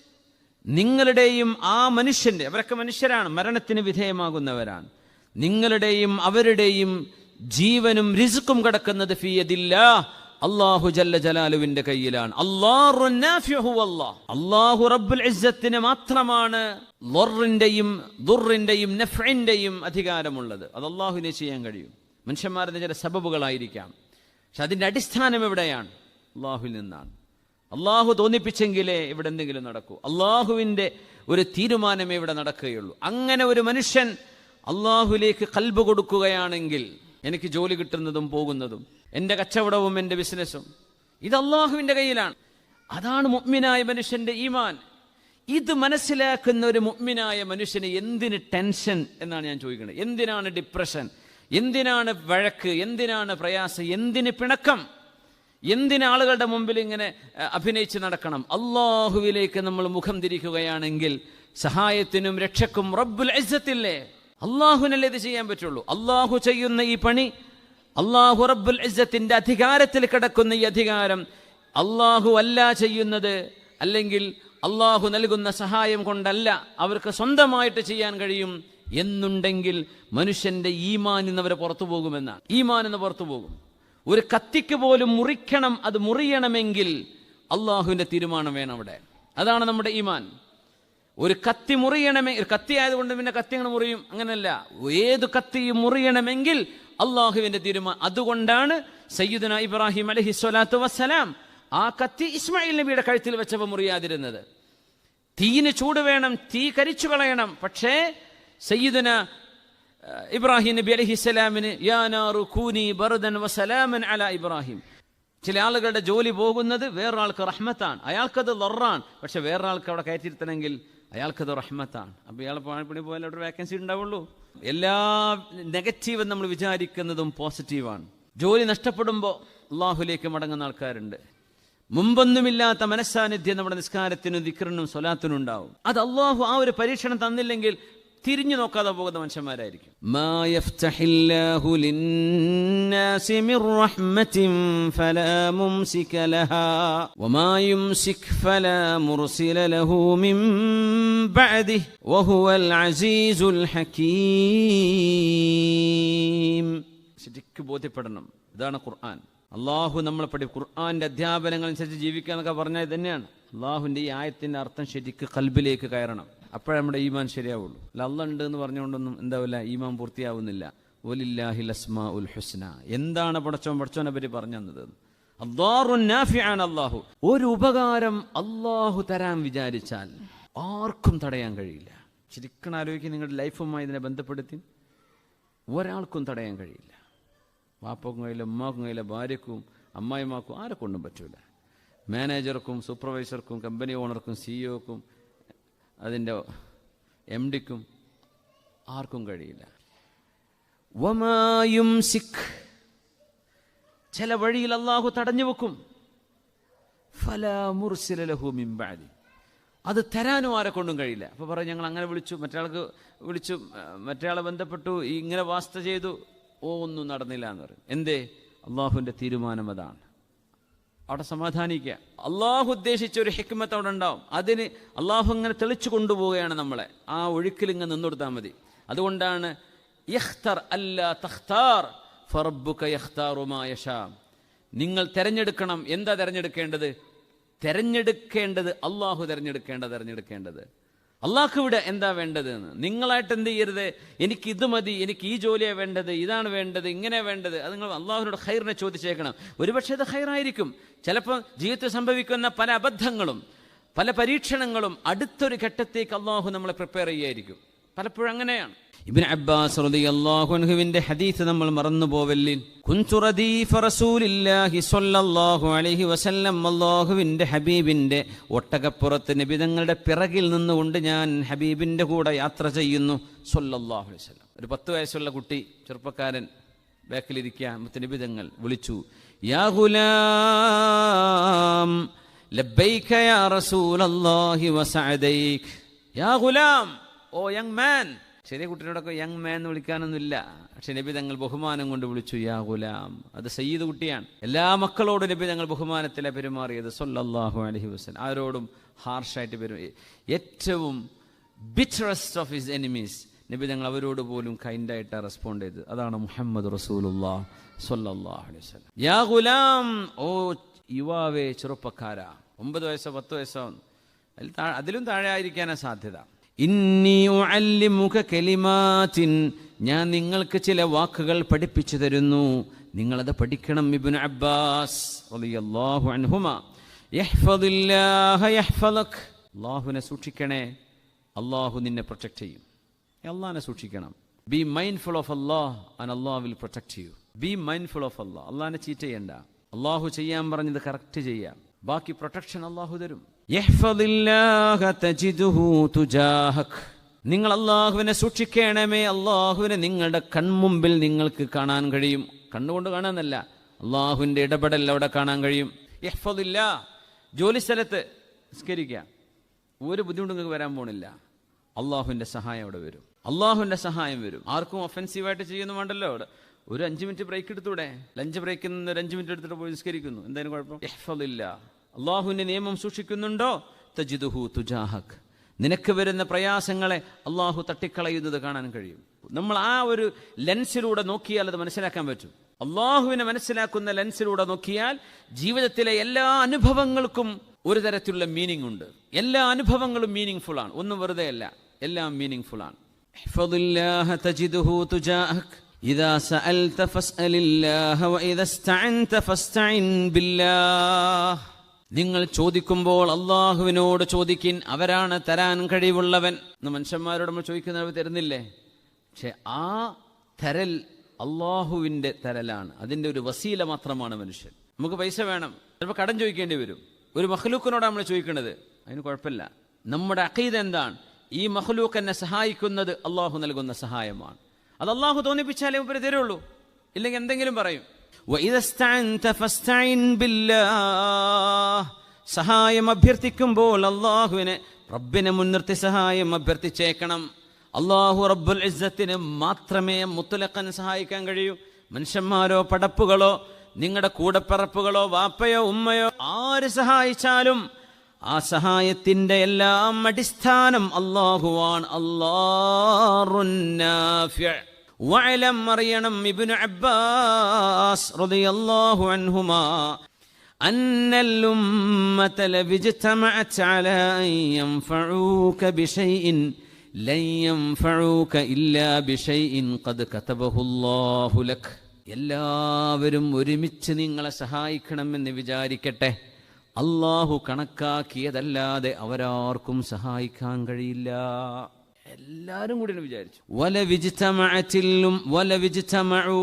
നിങ്ങളുടെയും ആ മനുഷ്യന്റെ അവരൊക്കെ മനുഷ്യരാണ് മരണത്തിന് വിധേയമാകുന്നവരാണ്. നിങ്ങളുടെയും അവരുടെയും ജീവനും റിസുക്കും കിടക്കുന്നത് ഫിയതില്ല അള്ളാഹു ജല്ല ജലാലുവിന്റെ കയ്യിലാണ്. അള്ളാഹു റബ്ബുൽ മാത്രമാണ് ദുറിന്റെയും നഫ്ഇന്റെയും അധികാരമുള്ളത്. അത് അള്ളാഹുവിനെ ചെയ്യാൻ കഴിയും. മനുഷ്യന്മാരുടെ ചില സബബുകളായിരിക്കാം. പക്ഷെ അതിന്റെ അടിസ്ഥാനം എവിടെയാണ്? അള്ളാഹുവിൽ നിന്നാണ്. അള്ളാഹു തോന്നിപ്പിച്ചെങ്കിലേ ഇവിടെ എന്തെങ്കിലും നടക്കൂ. അള്ളാഹുവിന്റെ ഒരു തീരുമാനമേ ഇവിടെ നടക്കുകയുള്ളൂ. അങ്ങനെ ഒരു മനുഷ്യൻ അള്ളാഹുലേക്ക് കൽബ് കൊടുക്കുകയാണെങ്കിൽ എനിക്ക് ജോലി കിട്ടുന്നതും പോകുന്നതും എന്റെ കച്ചവടവും എന്റെ ബിസിനസ്സും ഇത് അള്ളാഹുവിന്റെ കയ്യിലാണ്. അതാണ് മുഗ്മിനായ മനുഷ്യന്റെ ഈമാൻ. ഇത് മനസ്സിലാക്കുന്ന ഒരു മുഗ്മിനായ മനുഷ്യന് എന്തിന് ടെൻഷൻ എന്നാണ് ഞാൻ ചോദിക്കുന്നത്. എന്തിനാണ് ഡിപ്രഷൻ? എന്തിനാണ് വഴക്ക്? എന്തിനാണ് പ്രയാസം? എന്തിന് പിണക്കം? എന്തിന് ആളുകളുടെ മുമ്പിൽ ഇങ്ങനെ അഭിനയിച്ച് നടക്കണം? അള്ളാഹുവിലേക്ക് നമ്മൾ മുഖം തിരിക്കുകയാണെങ്കിൽ സഹായത്തിനും രക്ഷക്കും റബ്ബുൽ ഇസ്സത്തില്ലേ? അള്ളാഹുനല്ലേ ഇത് ചെയ്യാൻ പറ്റുള്ളൂ? അള്ളാഹു ചെയ്യുന്ന ഈ പണി അള്ളാഹു റബ്ബുൽ ഇസ്സത്തിന്റെ അധികാരത്തിൽ കിടക്കുന്ന ഈ അധികാരം അള്ളാഹു അല്ല ചെയ്യുന്നത് അല്ലെങ്കിൽ അള്ളാഹു നൽകുന്ന സഹായം കൊണ്ടല്ല അവർക്ക് സ്വന്തമായിട്ട് ചെയ്യാൻ കഴിയും എന്നുണ്ടെങ്കിൽ മനുഷ്യന്റെ ഈമാൻ എന്നവരെ പുറത്തു പോകുമെന്നാണ്. ഈമാൻ എന്ന് പുറത്തു പോകും. ഒരു കത്തിക്ക് പോലും മുറിക്കണം അത് മുറിയണമെങ്കിൽ അള്ളാഹുവിന്റെ തീരുമാനം വേണം അവിടെ. അതാണ് നമ്മുടെ ഈമാൻ. ഒരു കത്തി മുറിയണമെങ്കിൽ ഒരു കത്തി ആയതുകൊണ്ട് പിന്നെ കത്തി അങ്ങനെ മുറിയും? അങ്ങനല്ല ഏത് കത്തിയും മുറിയണമെങ്കിൽ അള്ളാഹുവിന്റെ തീരുമാനം അതുകൊണ്ടാണ് സയ്യിദുന ഇബ്രാഹിം അലഹി സ്വലാത്തു വസ്സലാം ആ കത്തി ഇസ്മായിൽ നബിയുടെ കഴുത്തിൽ വെച്ചപ്പോൾ മുറിയാതിരുന്നത്. തീന് ചൂട് വേണം തീ കരിച്ചു കളയണം. പക്ഷേ സയ്യിദുന ഇബ്രാഹിം നബി അലഹിസ്സലാമിന് യാനാറു കൂനി ബർദൻ വസലാമൻ അല ഇബ്രാഹിം. ചില ആളുകളുടെ ജോലി പോകുന്നത് വേറൊരാൾക്ക് റഹ്മത്താണ് അയാൾക്കത് ലൊറാണ് പക്ഷെ വേറൊരാൾക്ക് അവിടെ കയറ്റിയിരുത്തണമെങ്കിൽ അയാൾക്കത് റഹ്മത്താണ്. അപ്പോൾ ഇയാൾ പണി പോയാൽ അവിടെ വേക്കൻസി ഉണ്ടാവുള്ളൂ. എല്ലാ നെഗറ്റീവ് നമ്മൾ വിചാരിക്കുന്നതും പോസിറ്റീവാണ് ജോലി നഷ്ടപ്പെടുമ്പോൾ അള്ളാഹുലേക്ക് മടങ്ങുന്ന ആൾക്കാരുണ്ട്. മുമ്പൊന്നുമില്ലാത്ത മനസ്സാന്നിധ്യം നമ്മുടെ നിസ്കാരത്തിനും ദിക്കറിനും സ്വലാത്തിനും ഉണ്ടാവും. അത് അള്ളാഹു ആ ഒരു പരീക്ഷണം തന്നില്ലെങ്കിൽ തിരിഞ്ഞു നോക്കാതെ പോകുന്ന മനുഷ്യന്മാരായിരിക്കും. ശരിക്കും ബോധ്യപ്പെടണം. ഇതാണ് ഖുർആൻ. അള്ളാഹു നമ്മൾ പഠി ഖുർആന്റെ അധ്യാപനങ്ങൾ അനുസരിച്ച് ജീവിക്കുക എന്നൊക്കെ പറഞ്ഞാൽ തന്നെയാണ് അള്ളാഹുവിന്റെ ഈ ആയത്തിന്റെ അർത്ഥം ശരിക്ക് കൽബിലേക്ക് കയറണം. അപ്പോഴേ നമ്മുടെ ഈമാൻ ശരിയാവുള്ളൂ. അല്ല അല്ല ഉണ്ട് എന്ന് പറഞ്ഞുകൊണ്ടൊന്നും എന്താവില്ല ഈമാൻ പൂർത്തിയാവുന്നില്ല. ഒലില്ലാഹി ലസ്മാ ഉൽ ഹുസ്ന. എന്താണ് പടച്ചോൻ പടച്ചോനെ പറ്റി പറഞ്ഞു തന്നത്? അള്ളാഹു ഒരു ഉപകാരം അള്ളാഹു തരാൻ വിചാരിച്ചാൽ ആർക്കും തടയാൻ കഴിയില്ല. ശരിക്കും ആലോചിക്കും നിങ്ങളുടെ ലൈഫുമായി ഇതിനെ ബന്ധപ്പെടുത്തി. ഒരാൾക്കും തടയാൻ കഴിയില്ല. വാപ്പക്കും കഴിയില്ല ഉമ്മാക്കും കഴിയില്ല ഭാര്യക്കും അമ്മായിമാക്കും ആരെ കൊണ്ടും പറ്റൂല. മാനേജർക്കും സൂപ്പർവൈസർക്കും കമ്പനി ഓണർക്കും സിഇഒക്കും അതിന്റെ എം ഡിക്കും ആർക്കും കഴിയില്ല. വമായും സിഖ്. ചില വഴിയിൽ അള്ളാഹു തടഞ്ഞു വെക്കും. ഫല അത് തരാനും ആരെ കൊണ്ടും കഴിയില്ല. അപ്പോൾ പറയും ഞങ്ങൾ അങ്ങനെ വിളിച്ചു മറ്റയാൾക്ക് വിളിച്ചു മറ്റയാളെ ബന്ധപ്പെട്ടു ഇങ്ങനെ വാസ്ത ചെയ്തു. ഓ ഒന്നും നടന്നില്ല എന്ന് പറയും. എന്തേ? അള്ളാഹുവിന്റെ തീരുമാനം അതാണ്. അവിടെ സമാധാനിക്കുക. അള്ളാഹു ഉദ്ദേശിച്ച ഒരു ഹിക്മത്ത് അവിടെ ഉണ്ടാവും. അതിന് അള്ളാഹു അങ്ങനെ തെളിച്ചു കൊണ്ടുപോവുകയാണ് നമ്മളെ. ആ ഒഴുക്കിൽ ഇങ്ങനെ നിന്നുകൊടുത്താൽ മതി. അതുകൊണ്ടാണ് യഖ്തർ അല്ല തഖ്താർ ഫറബ്ബുക യഖ്താറു മാ യശാ നിങ്ങൾ തിരഞ്ഞെടുക്കണം. എന്താ തിരഞ്ഞെടുക്കേണ്ടത്? തിരഞ്ഞെടുക്കേണ്ടത് അള്ളാഹു തിരഞ്ഞെടുക്കേണ്ട തിരഞ്ഞെടുക്കേണ്ടത്. അള്ളാഹ്ക്ക് ഇവിടെ എന്താ വേണ്ടത് എന്ന് നിങ്ങളായിട്ട് എന്ത് ചെയ്യരുത്? എനിക്ക് ഇത് മതി എനിക്ക് ഈ ജോലിയാണ് വേണ്ടത് ഇതാണ് വേണ്ടത് ഇങ്ങനെ വേണ്ടത്. അത് നിങ്ങൾ അള്ളാഹുവിനോട് ഹൈറിനെ ചോദിച്ചേക്കണം. ഒരുപക്ഷെ അത് ഹൈറായിരിക്കും ചിലപ്പോൾ ജീവിതത്തിൽ സംഭവിക്കുന്ന പല അബദ്ധങ്ങളും പല പരീക്ഷണങ്ങളും അടുത്തൊരു ഘട്ടത്തേക്ക് അള്ളാഹു നമ്മളെ പ്രിപ്പയർ ചെയ്യായിരിക്കും പലപ്പോഴും അങ്ങനെയാണ്. ഇബ്നു അബ്ബാസ് റളിയല്ലാഹു അൻഹുവിന്റെ ഹദീസ് നമ്മൾ മറന്നു പോവല്ലിൻ അല്ലാഹുവിന്റെ ഹബീബിന്റെ ഒട്ടകപ്പുറത്ത് നബി തങ്ങളുടെ പിറകിൽ നിന്നുകൊണ്ട് ഞാൻ ഹബീബിന്റെ കൂടെ യാത്ര ചെയ്യുന്നു. സ്വല്ലല്ലാഹു അലൈഹി വസല്ലം. ഒരു പത്ത് വയസ്സുള്ള കുട്ടി ചെറുപ്പക്കാരൻ ബാക്കിലിരിക്കുക മുത്തനബി തങ്ങൾ വിളിച്ചു യാ ഗുലാം ലബ്ബൈക യാ റസൂലല്ലാഹി വസഅദൈക് യാ ഗുലാം ഓ യങ് മാൻ ചെറിയ കുട്ടിനോടൊക്കെ യങ് മാൻ എന്ന് വിളിക്കാനൊന്നുമില്ല. പക്ഷെ നബി തങ്ങൾ ബഹുമാനം കൊണ്ട് വിളിച്ചു യാ ഗുലാം. അത് സയ്യിദ് കുട്ടിയാണ്. എല്ലാ മക്കളോടും നബി തങ്ങൾ ബഹുമാനത്തിലെ പെരുമാറിയത്. സൊല്ലാഹു അലഹി വസല്ലം. ആരോടും ഹാർഷായിട്ട് പെരു ഏറ്റവും ബിറ്ററസ്റ്റ് ഓഫ് ഹിസ് എനിമീസ് നബി തങ്ങൾ അവരോട് പോലും കൈൻഡായിട്ട് റെസ്പോണ്ട് ചെയ്തത്. അതാണ് മുഹമ്മദ് റസൂലുല്ലാ സല്ലല്ലാഹു അലൈഹി വസല്ലം. യാ ഗുലാം. ഓ യുവാവേ ചെറുപ്പക്കാരാ. ഒമ്പത് വയസ്സോ പത്ത് വയസ്സോ അതിൽ അതിലും താഴെ ആയിരിക്കാനാണ് സാധ്യത. ഇന്നി കലിമാത്തിൻ ഞാൻ നിങ്ങൾക്ക് ചില വാക്കുകൾ പഠിപ്പിച്ചു തരുന്നു. നിങ്ങളത് പഠിക്കണം ഇബ്നു അബ്ബാസ് അല്ലാഹുവിനെ സൂക്ഷിക്കണേ. അള്ളാഹു നിന്നെ പ്രൊട്ടക്ട് ചെയ്യും. അള്ളാഹിനെ സൂക്ഷിക്കണം. Be mindful of Allah and Allah will protect you be mindful of Allah അള്ളാഹിനെ ചീറ്റ് ചെയ്യണ്ട. അള്ളാഹു ചെയ്യാൻ പറഞ്ഞത് കറക്റ്റ് ചെയ്യാം. ബാക്കി പ്രൊട്ടക്ഷൻ അള്ളാഹു തരും. നിങ്ങൾ അള്ളാഹുവിനെ സൂക്ഷിക്കണമേ അള്ളാഹുവിനെ നിങ്ങളുടെ കൺമുമ്പിൽ നിങ്ങൾക്ക് കാണാൻ കഴിയും. കണ്ണുകൊണ്ട് കാണാനല്ല അള്ളാഹുവിന്റെ ഇടപെടൽ അവിടെ കാണാൻ കഴിയും. യഹ്ഫദില്ല ജോലി സ്ഥലത്ത് നിസ്കരിക്കുക. ഒരു ബുദ്ധിമുട്ട് നിങ്ങൾക്ക് വരാൻ പോണില്ല. അള്ളാഹുവിന്റെ സഹായം അവിടെ വരും. അള്ളാഹുവിന്റെ സഹായം വരും. ആർക്കും ഒഫൻസീവായിട്ട് ചെയ്യുന്നു വേണ്ടല്ലോ അവിടെ. ഒരു അഞ്ച് മിനിറ്റ് ബ്രേക്ക് എടുത്തൂടെ? ലഞ്ച് ബ്രേക്കിൽ നിന്ന് ഒരു അഞ്ച് മിനിറ്റ് എടുത്തിട്ട് പോയി നിസ്കരിക്കുന്നു. എന്തായാലും കുഴപ്പം? ഇഹ്ഫദില്ല അള്ളാഹുവിന്റെ നിയമം സൂക്ഷിക്കുന്നുണ്ടോ? തജിദുഹു തുജാഹക്. നിനക്ക് വരുന്ന പ്രയാസങ്ങളെ അള്ളാഹു തട്ടിക്കളയുന്നത് കാണാൻ കഴിയും. നമ്മൾ ആ ഒരു ലെൻസിലൂടെ നോക്കിയാൽ അത് മനസ്സിലാക്കാൻ പറ്റും. അള്ളാഹുവിനെ മനസ്സിലാക്കുന്ന ലെൻസിലൂടെ നോക്കിയാൽ ജീവിതത്തിലെ എല്ലാ അനുഭവങ്ങൾക്കും ഒരു തരത്തിലുള്ള മീനിങ് ഉണ്ട്. എല്ലാ അനുഭവങ്ങളും മീനിങ് ഫുൾ ആണ്. ഒന്നും വെറുതെ അല്ല. എല്ലാം മീനിങ് ഫുൾ ആണ് ഇതാ നിങ്ങൾ ചോദിക്കുമ്പോൾ അള്ളാഹുവിനോട് ചോദിക്കിൻ അവരാണ് തരാൻ കഴിവുള്ളവൻ. എന്ന് മനുഷ്യന്മാരോട് നമ്മൾ ചോദിക്കുന്നവർ തരുന്നില്ലേ? പക്ഷെ ആ തരൽ അള്ളാഹുവിന്റെ തരലാണ്. അതിന്റെ ഒരു വസീല മാത്രമാണ് മനുഷ്യൻ. നമുക്ക് പൈസ വേണം. ചിലപ്പോൾ കടം ചോദിക്കേണ്ടി വരും. ഒരു മഹ്ലൂക്കിനോടാണ് നമ്മൾ ചോദിക്കുന്നത്. അതിന് കുഴപ്പമില്ല. നമ്മുടെ അഖീദ് എന്താണ്? ഈ മഹ്ലൂക്ക് എന്നെ സഹായിക്കുന്നത് അള്ളാഹു നൽകുന്ന സഹായമാണ്. അത് അള്ളാഹു തോന്നിപ്പിച്ചാലേ ഉപരി തരുള്ളൂ. ഇല്ലെങ്കിൽ എന്തെങ്കിലും പറയും. സഹായം അഭ്യർത്ഥിക്കുമ്പോൾ അള്ളാഹുവിനെ റബ്ബിനെ മുൻനിർത്തി സഹായം അഭ്യർത്ഥിച്ചേക്കണം. അള്ളാഹു റബ്ബുൽ ഇസ്സത്തിന് മാത്രമേ മുത്തലക്കൻ സഹായിക്കാൻ കഴിയൂ. മനുഷ്യന്മാരോ പടപ്പുകളോ നിങ്ങളുടെ കൂടപ്പറപ്പുകളോ വാപ്പയോ ഉമ്മയോ ആര് സഹായിച്ചാലും ആ സഹായത്തിന്റെ എല്ലാം അടിസ്ഥാനം അള്ളാഹുവാണ്. അള്ളാറുന്നാഫ്യ وعلم مريم ابن عباس رضي الله عنهما أن الأمة لو اجتمعت على أن ينفعوك بشيء لن ينفعوك إلا بشيء قد كتبه الله لك എല്ലാവരും ഒരുമിച്ച് നിങ്ങളെ സഹായിക്കണമെന്ന് വിചാരിക്കട്ടെ അള്ളാഹു കണക്കാക്കിയതല്ലാതെ അവരാർക്കും സഹായിക്കാൻ കഴിയില്ല എല്ലാരും കൂടി ഒന്ന് വിചാരിച്ചു വല വിജിത്തമഅത്തിലും വല വിജിത്തമഉ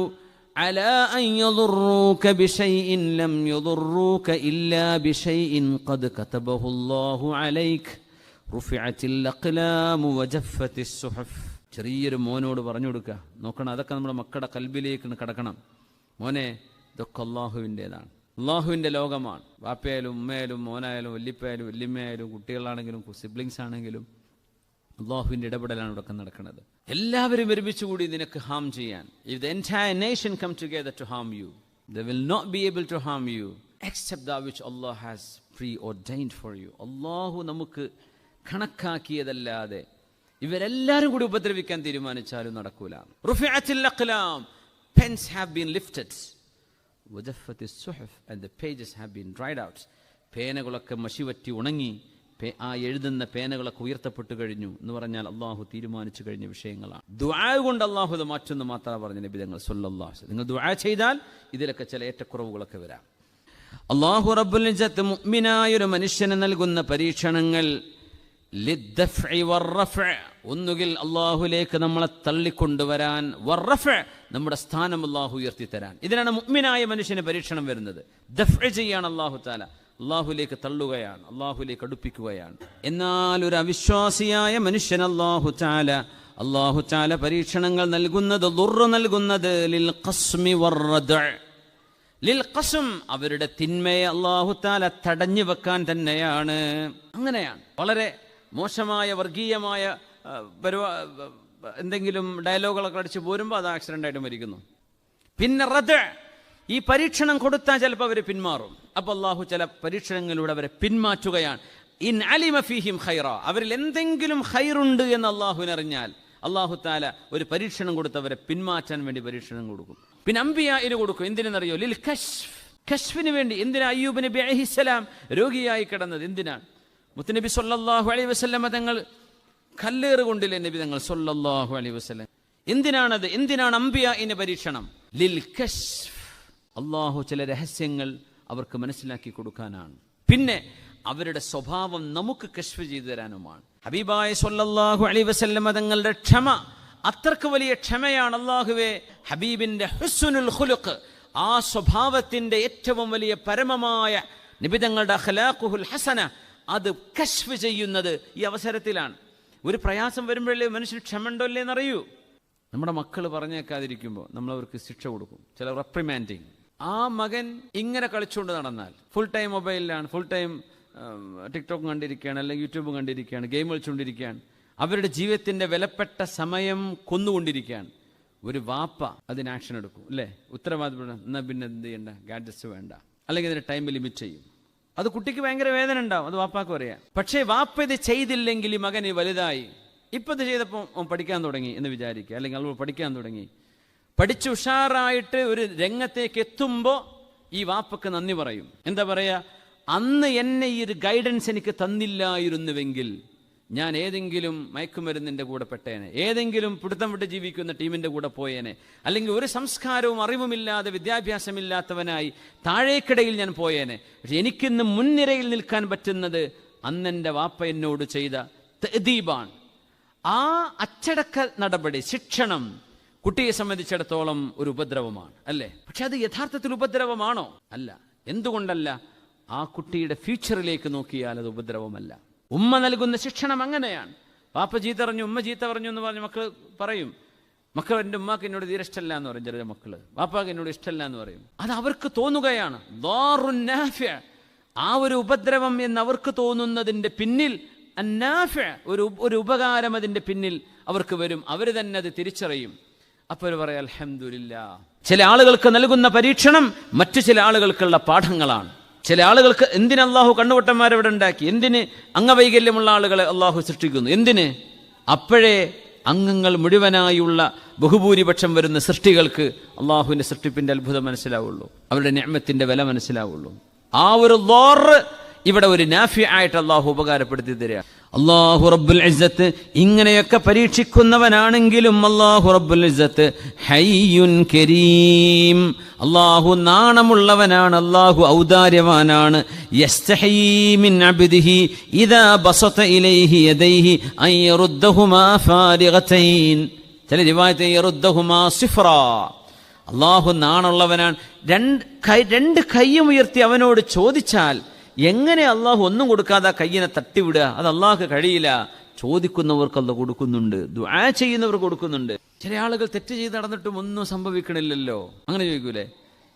على أن يضروك بشيء لم يضروك إلا بشيء قد كتبه الله عليك رفعت الأقلام وجفت الصحف ചെറിയൊരു മോനോട് പറഞ്ഞു കൊടുക്കുക നോക്കണം അതൊക്കെ നമ്മുടെ മക്കളുടെ കൽബിലേക്ക് കടക്കണം മോനെ ഇതൊക്കെ അള്ളാഹുവിൻ്റെതാണ് അള്ളാഹുവിൻ്റെ ലോകമാണ് വാപ്പയായാലും ഉമ്മയായാലും മോനായാലും വല്യപ്പയായാലും വല്യമ്മയായാലും കുട്ടികളാണെങ്കിലും സിബ്ലിങ്സ് ആണെങ്കിലും അള്ളാഹുവിൻ്റെ ഇടപെടലാണ് ഇവിടെ നടക്കുന്നത് എല്ലാവരും ഒരുമിച്ച് കൂടി നിനക്ക് ഹാം ചെയ്യാൻ if the entire nation come together to harm you they will not be able to harm you except that which Allah has preordained for you അള്ളാഹു നമുക്ക് കണക്കാക്കിയതല്ലാതെ ഇവരെല്ലാവരും കൂടി ഉപദ്രവിക്കാൻ തീരുമാനിച്ചാലും നടക്കൂല റുഫിഅത്തിൽ അഖ്ലാം pens have been lifted وجفت الصحف and the pages have been dried out പേനകളൊക്കെ മഷിവറ്റി ഉണങ്ങി പേ- ആ എഴുതുന്ന പേനകളൊക്കെ ഉയർത്തപ്പെട്ടു കഴിഞ്ഞു എന്ന് പറഞ്ഞാൽ അള്ളാഹു തീരുമാനിച്ചു കഴിഞ്ഞ വിഷയങ്ങളാണ്. ദുആ കൊണ്ട് അള്ളാഹു ഇത് മാറ്റുന്നു മാത്രമാണ് പറഞ്ഞ നബിതങ്ങൾ സൊല്ലാഹു നിങ്ങൾ ദുആ ചെയ്താൽ ഇതിലൊക്കെ ചില ഏറ്റക്കുറവുകളൊക്കെ വരാം. അള്ളാഹു മുഅ്മിനായ ഒരു മനുഷ്യന് നൽകുന്ന പരീക്ഷണങ്ങൾ. ഒന്നുകിൽ അള്ളാഹുലേക്ക് നമ്മളെ തള്ളിക്കൊണ്ടുവരാൻ വർറഫ്ഇ, നമ്മുടെ സ്ഥാനം അള്ളാഹു ഉയർത്തി തരാൻ ഇതിനാണ് മുഅ്മിനായ മനുഷ്യന് പരീക്ഷണം വരുന്നത്. ദഫ് ചെയ്യാണ് അള്ളാഹു താല അള്ളാഹുലേക്ക് തള്ളുകയാണ് അള്ളാഹുലേക്ക് അടുപ്പിക്കുകയാണ്. എന്നാൽ ഒരു അവിശ്വാസിയായ മനുഷ്യൻ അള്ളാഹു ചാല അള്ളാഹു ചാല പരീക്ഷണങ്ങൾ നൽകുന്നത് ദുർറ നൽകുന്നത് ലിൽ വർറദ്അ. ലിൽ ഖസം അവരുടെ തിന്മയെ അള്ളാഹു താല തടഞ്ഞു വെക്കാൻ തന്നെയാണ്. അങ്ങനെയാണ്. വളരെ മോശമായ വർഗീയമായ പരിപാ എന്തെങ്കിലും ഡയലോഗുകളൊക്കെ അടിച്ച് പോരുമ്പോൾ അത് ആക്സിഡന്റ് ആയിട്ട് മരിക്കുന്നു. പിന്നെ റദ് ഈ പരീക്ഷണം കൊടുത്താൽ ചിലപ്പോൾ അവർ പിന്മാറും. അപ്പോൾ അള്ളാഹു ചില പരീക്ഷണങ്ങളിലൂടെ അവരെ പിന്മാറ്റുകയാണ്. ഇൻ അലിമ ഫീഹിം ഖൈറ. അവരിൽ എന്തെങ്കിലും ഖൈറുണ്ട് എന്ന് അള്ളാഹുവിനറിഞ്ഞാൽ അള്ളാഹു താല ഒരു പരീക്ഷണം കൊടുത്തവരെ പിന്മാറ്റാൻ വേണ്ടി പരീക്ഷണം കൊടുക്കും. പിന്നെ അംബിയായിന് കൊടുക്കും. എന്തിനെന്നറിയോ? ലിൽ കശ്ഫ്. കശ്ഫിന് വേണ്ടി എന്തിനാ അയ്യൂബ് നബി രോഗിയായി കിടന്നത്? എന്തിനാണ്? മുത്തുനബി സൊല്ലാഹു അലൈഹി വസ്ലമ തങ്ങൾ കല്ലേറ് കൊണ്ടില്ലേ നബി തങ്ങൾ സൊല്ലാഹു അലൈഹി വസല്ലം? എന്തിനാണത്? എന്തിനാണ് അമ്പിയ അംബിയായിന് പരീക്ഷണം? ലിൽ കശ്ഫ്. അള്ളാഹു ചില രഹസ്യങ്ങൾ അവർക്ക് മനസ്സിലാക്കി കൊടുക്കാനാണ്. പിന്നെ അവരുടെ സ്വഭാവം നമുക്ക് കശ്വ ചെയ്തു തരാനുമാണ്. ഹബീബായ സൊല്ലാഹു അലി വസല്ലമ തങ്ങളുടെ ക്ഷമ അത്രയ്ക്ക് വലിയ ക്ഷമയാണ് അള്ളാഹുവെ ഹബീബിന്റെ ഹുസ്നുൽ ഹുലുക്ക് ആ സ്വഭാവത്തിന്റെ ഏറ്റവും വലിയ പരമമായ നിബിതങ്ങളുടെ അഖ്ലാഖുൽ ഹസന അത് കശ്വ ചെയ്യുന്നത് ഈ അവസരത്തിലാണ്. ഒരു പ്രയാസം വരുമ്പോഴല്ലേ മനുഷ്യന് ക്ഷമ അല്ലേ എന്നറിയൂ നമ്മുടെ മക്കൾ പറഞ്ഞേക്കാതിരിക്കുമ്പോൾ നമ്മൾ അവർക്ക് ശിക്ഷ കൊടുക്കും. ചില റെപ്രിമാൻഡിങ് ആ മകൻ ഇങ്ങനെ കളിച്ചുകൊണ്ട് നടന്നാൽ ഫുൾ ടൈം മൊബൈലിലാണ് ഫുൾ ടൈം ടിക്ടോക്ക് കണ്ടിരിക്കുകയാണ് അല്ലെങ്കിൽ യൂട്യൂബ് കണ്ടിരിക്കുകയാണ് ഗെയിം കളിച്ചുകൊണ്ടിരിക്കുകയാണ്. അവരുടെ ജീവിതത്തിന്റെ വിലപ്പെട്ട സമയം കൊന്നുകൊണ്ടിരിക്കുകയാണ്. ഒരു വാപ്പ അതിന് ആക്ഷൻ എടുക്കും അല്ലേ? ഉത്തരവാദിത്തം എന്നാൽ പിന്നെ എന്ത് ചെയ്യണ്ട? ഗാഡ്ജറ്റ്സ് വേണ്ട. അല്ലെങ്കിൽ അതിന് ടൈം ലിമിറ്റ് ചെയ്യും. അത് കുട്ടിക്ക് ഭയങ്കര വേദന ഉണ്ടാവും അത് വാപ്പാക്ക് പറയാം. പക്ഷേ വാപ്പ ഇത് ചെയ്തില്ലെങ്കിൽ ഈ മകൻ വലുതായി. ഇപ്പം ഇത് ചെയ്തപ്പോൾ പഠിക്കാൻ തുടങ്ങി എന്ന് വിചാരിക്കുക അല്ലെങ്കിൽ അവൾ പഠിക്കാൻ തുടങ്ങി. പഠിച്ച് ഉഷാറായിട്ട് ഒരു രംഗത്തേക്ക് എത്തുമ്പോൾ ഈ വാപ്പക്ക് നന്ദി പറയും. എന്താ പറയുക അന്ന് എന്നെ ഈ ഒരു ഗൈഡൻസ് എനിക്ക് തന്നില്ലായിരുന്നുവെങ്കിൽ ഞാൻ ഏതെങ്കിലും മയക്കുമരുന്നിന്റെ കൂടെ പെട്ടേനെ ഏതെങ്കിലും പിടുത്തം വിട്ട് ജീവിക്കുന്ന ടീമിന്റെ കൂടെ പോയേനെ അല്ലെങ്കിൽ ഒരു സംസ്കാരവും അറിവുമില്ലാതെ വിദ്യാഭ്യാസമില്ലാത്തവനായി താഴേക്കിടയിൽ ഞാൻ പോയേനെ. പക്ഷെ എനിക്കിന്ന് മുൻനിരയിൽ നിൽക്കാൻ പറ്റുന്നത് അന്നെന്റെ വാപ്പ എന്നോട് ചെയ്ത തദീബാണ് ആ അച്ചടക്ക നടപടി ശിക്ഷണം കുട്ടിയെ സംബന്ധിച്ചിടത്തോളം ഒരു ഉപദ്രവമാണ് അല്ലേ? പക്ഷെ അത് യഥാർത്ഥത്തിൽ ഉപദ്രവമാണോ? അല്ല. എന്തുകൊണ്ടല്ല? ആ കുട്ടിയുടെ ഫ്യൂച്ചറിലേക്ക് നോക്കിയാൽ അത് ഉപദ്രവമല്ല. ഉമ്മ നൽകുന്ന ശിക്ഷണം അങ്ങനെയാണ്. പാപ്പ ചീത്ത പറഞ്ഞു ഉമ്മ ചീത്ത പറഞ്ഞു എന്ന് പറഞ്ഞ് മക്കൾ പറയും. മക്കൾ എന്റെ ഉമ്മാക്ക് എന്നോട് തീരെ ഇഷ്ടമല്ല എന്ന് പറയും ചെറിയ മക്കൾ. പാപ്പാക്ക് എന്നോട് ഇഷ്ടമല്ല എന്ന് പറയും. അത് അവർക്ക് തോന്നുകയാണ്. ആ ഒരു ഉപദ്രവം എന്ന് അവർക്ക് തോന്നുന്നതിന്റെ പിന്നിൽ ഒരു ഒരു ഉപകാരം അതിന്റെ പിന്നിൽ അവർക്ക് വരും. അവർ തന്നെ അത് തിരിച്ചറിയും. അപ്പോൾ പറയാം അലഹമില്ല ചില ആളുകൾക്ക് നൽകുന്ന പരീക്ഷണം മറ്റു ചില ആളുകൾക്കുള്ള പാഠങ്ങളാണ്. ചില ആളുകൾക്ക് എന്തിന് അള്ളാഹു കണ്ണുവട്ടന്മാരെ ഇവിടെ ഉണ്ടാക്കി? എന്തിന് അംഗവൈകല്യമുള്ള ആളുകളെ അള്ളാഹു സൃഷ്ടിക്കുന്നു? എന്തിന്? അപ്പോഴേ അംഗങ്ങൾ മുഴുവനായുള്ള ബഹുഭൂരിപക്ഷം വരുന്ന സൃഷ്ടികൾക്ക് അള്ളാഹുവിന്റെ സൃഷ്ടിപ്പിന്റെ അത്ഭുതം മനസ്സിലാവുള്ളൂ. അവരുടെ ഞാമത്തിന്റെ വില മനസ്സിലാവുള്ളൂ. ആ ഒരു ലോറ് ഇവിടെ ഒരു നാഫി ആയിട്ട് അള്ളാഹു ഉപകാരപ്പെടുത്തി തരിക. അള്ളാഹു റബ്ബുൽ ഇസ്സത്ത് ഇങ്ങനെയൊക്കെ പരീക്ഷിക്കുന്നവനാണെങ്കിലും അള്ളാഹു റബ്ബുൽ ഇസ്സത്ത് ഹയ്യുൻ കരീം. അള്ളാഹു നാണമുള്ളവനാണ് അള്ളാഹു ഔദാര്യവാനാണ്. ചില അള്ളാഹു നാണുള്ളവനാണ്. രണ്ട് കൈ രണ്ട് കൈയും ഉയർത്തി അവനോട് ചോദിച്ചാൽ എങ്ങനെ അള്ളാഹു ഒന്നും കൊടുക്കാതെ കയ്യിനെ തട്ടിവിടുക? അത് അള്ളാഹു കഴിയില്ല. ചോദിക്കുന്നവർക്ക് കൊടുക്കുന്നുണ്ട്. ദുആ ചെയ്യുന്നവർ കൊടുക്കുന്നുണ്ട്. ചില ആളുകൾ തെറ്റ് ചെയ്ത് നടന്നിട്ടും ഒന്നും സംഭവിക്കണില്ലല്ലോ. അങ്ങനെ ചോദിക്കൂലേ?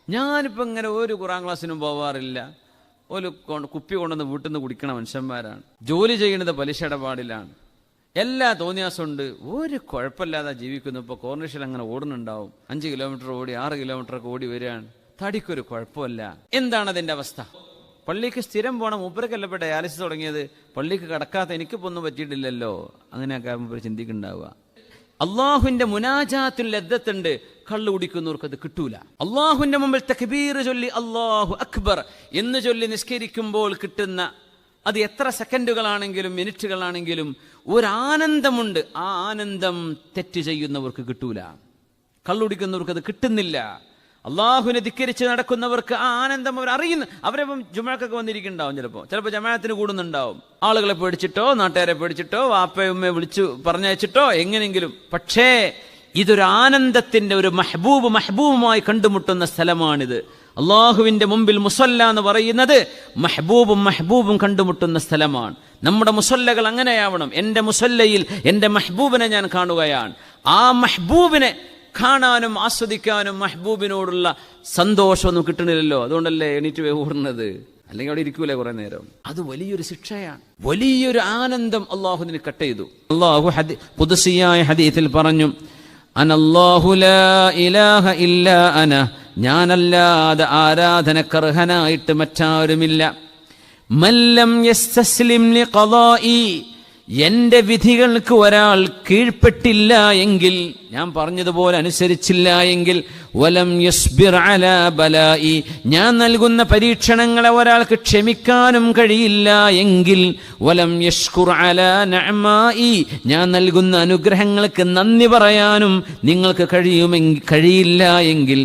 ഞാനിപ്പോൾ ഇങ്ങനെ ഒരു ഖുറാൻ ക്ലാസ്സിനും പോവാറില്ല. ഒരു കുപ്പി കൊണ്ടുവന്ന് വീട്ടിൽ നിന്ന് കുടിക്കണ മനുഷ്യന്മാരാണ്. ജോലി ചെയ്യുന്നത് പലിശ ഇടപാടിലാണ്. എല്ലാ തോന്നിയാസമുണ്ട് ഒരു കുഴപ്പമില്ലാതെ ജീവിക്കുന്നു. ഇപ്പോൾ കോർണിഷിൽ അങ്ങനെ ഓടുന്നുണ്ടാവും. അഞ്ച് കിലോമീറ്റർ ഓടി ആറ് കിലോമീറ്റർ ഒക്കെ ഓടി വരികയാണ്. തടിക്കൊരു കുഴപ്പമില്ല. എന്താണ് അതിന്റെ അവസ്ഥ? പള്ളിക്ക് സ്ഥിരം പോണം. മൂപ്പരക്കല്ല ഇപ്പോൾ ഡയാലിസിസ് തുടങ്ങിയത് പള്ളിക്ക് കടക്കാത്ത എനിക്കിപ്പോൾ ഒന്നും പറ്റിയിട്ടില്ലല്ലോ. അങ്ങനെയൊക്കെ മൂപ്പര് ചിന്തിക്കുന്നുണ്ടാവുക. അള്ളാഹുവിന്റെ മുനാജാത്തിൽ ലദ്ദത്തുണ്ട്. കള്ളു കുടിക്കുന്നവർക്ക് അത് കിട്ടൂല. അള്ളാഹുവിന്റെ മുമ്പിൽ തക്ബീർ ചൊല്ലി അള്ളാഹു അക്ബർ എന്ന് ചൊല്ലി നിസ്കരിക്കുമ്പോൾ കിട്ടുന്ന അത് എത്ര സെക്കൻഡുകളാണെങ്കിലും മിനിറ്റുകളാണെങ്കിലും ഒരാനന്ദമുണ്ട്. ആ ആനന്ദം തെറ്റ് ചെയ്യുന്നവർക്ക് കിട്ടൂല. കള്ളുടിക്കുന്നവർക്ക് അത് കിട്ടുന്നില്ല. അള്ളാഹുവിനെ ധിക്കരിച്ച് നടക്കുന്നവർക്ക് ആ ആനന്ദം അവർ അറിയുന്നു അവരപ്പം ജുമാക്കൊക്കെ വന്നിരിക്കുന്നുണ്ടാവും ചിലപ്പോൾ ചിലപ്പോൾ ജമാഅത്തിന് കൂടുന്നുണ്ടാവും. ആളുകളെ പേടിച്ചിട്ടോ നാട്ടുകാരെ പേടിച്ചിട്ടോ വാപ്പയുമ്മയെ വിളിച്ചു പറഞ്ഞയച്ചിട്ടോ എങ്ങനെയെങ്കിലും. പക്ഷേ ഇതൊരു ആനന്ദത്തിന്റെ ഒരു മെഹബൂബ് മെഹബൂബുമായി കണ്ടുമുട്ടുന്ന സ്ഥലമാണിത്. അള്ളാഹുവിന്റെ മുമ്പിൽ മുസല്ല എന്ന് പറയുന്നത് മെഹബൂബും മെഹബൂബും കണ്ടുമുട്ടുന്ന സ്ഥലമാണ്. നമ്മുടെ മുസല്ലകൾ അങ്ങനെയാവണം. എന്റെ മുസല്ലയിൽ എന്റെ മെഹബൂബിനെ ഞാൻ കാണുകയാണ്. ആ മഹബൂബിനെ കാണാനും ആസ്വദിക്കാനും മഹബൂബിനോടുള്ള സന്തോഷമൊന്നും കിട്ടണില്ലല്ലോ. അതുകൊണ്ടല്ലേ എണീറ്റ് വേറുന്നത് അല്ലെങ്കിൽ അവിടെ ഇരിക്കൂലേ കുറെ നേരം? അത് വലിയൊരു ശിക്ഷയാണ്. വലിയൊരു ആനന്ദം അള്ളാഹുദിന് കട്ട് ചെയ്തു. അള്ളാഹു ഹദി പുതുസിയായ ഹദീത്തിൽ പറഞ്ഞു ഞാനല്ലാതെ ആരാധന കർഹനായിട്ട് മറ്റാരുമില്ല. മല്ലം എന്റെ വിധികൾക്ക് ഒരാൾ കീഴ്പ്പെട്ടില്ല എങ്കിൽ ഞാൻ പറഞ്ഞതുപോലെ അനുസരിച്ചില്ല എങ്കിൽ വലം ബലായി ഞാൻ നൽകുന്ന പരീക്ഷണങ്ങളെ ഒരാൾക്ക് ക്ഷമിക്കാനും കഴിയില്ല എങ്കിൽ വലം യഷ്കുർ അലാ ഞാൻ നൽകുന്ന അനുഗ്രഹങ്ങൾക്ക് നന്ദി പറയാനും നിങ്ങൾക്ക് കഴിയുമെങ്കിൽ കഴിയില്ല എങ്കിൽ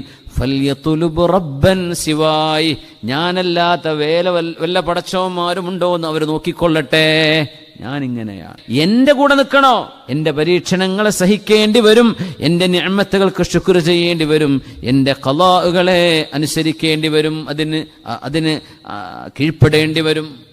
റബ്ബൻ സിവായി ഞാനല്ലാത്ത വേല വല്ല പടച്ചവന്മാരുമുണ്ടോ എന്ന് അവർ നോക്കിക്കൊള്ളട്ടെ. ഞാനിങ്ങനെയാണ്. എന്റെ കൂടെ നിൽക്കണോ? എന്റെ പരീക്ഷണങ്ങളെ സഹിക്കേണ്ടി വരും. എന്റെ ഞാമത്തുകൾക്ക് ശുക്ർ ചെയ്യേണ്ടി വരും. എന്റെ കലാകളെ അനുസരിക്കേണ്ടി വരും. അതിന് അതിന് കീഴ്പ്പെടേണ്ടി വരും.